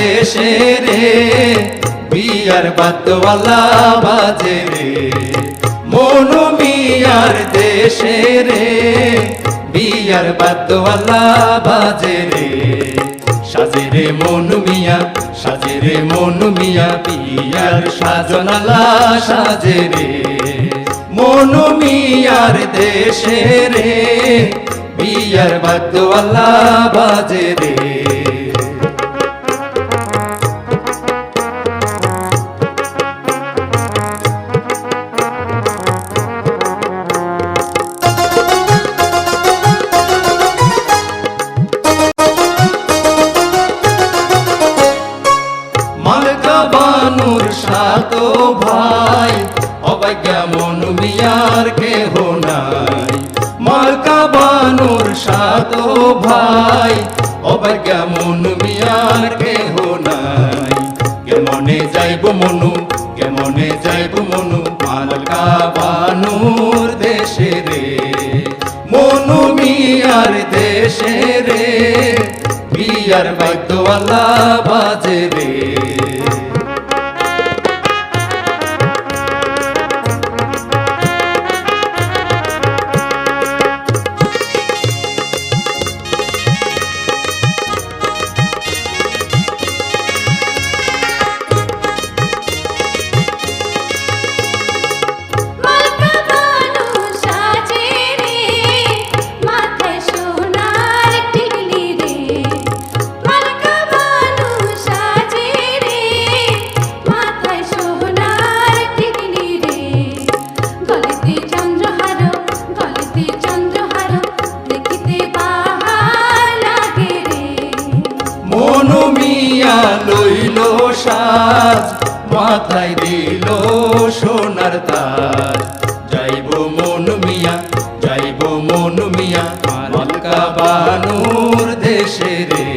দেশে রে বিয়ার বাদ্যওয়ালা বাজে রে। মনু মিয়ার দেশে রে বিয়ার বাদ্যওয়ালা বাজে রে। সাজে রে মনু মিয়া, সাজে রে মনু মিয়া বিয়ার সাজনালা সাজে রে। মনু মিয়ার দেশে রে বিয়ার বাদ্যওয়ালা বাজে রে। অবজ্ঞা মন মিয়ার কেহ নাই। মালকা বানুর সাত ভাই, অবজ্ঞা মন মিয়ার কেহ নাই। কেমনে যাইব মনু, কেমনে যাইব মনু মালকা বানুর দেশে রে। মনু মিয়ার দেশে রে, বিয়ার বাদ্যওয়ালা বাজে রে। মিয়া লইল সাজ, মাথায় দিল সোনার তার যাইব মন মিয়া, যাইব মন মিয়া মালকা বানুর দেশে রে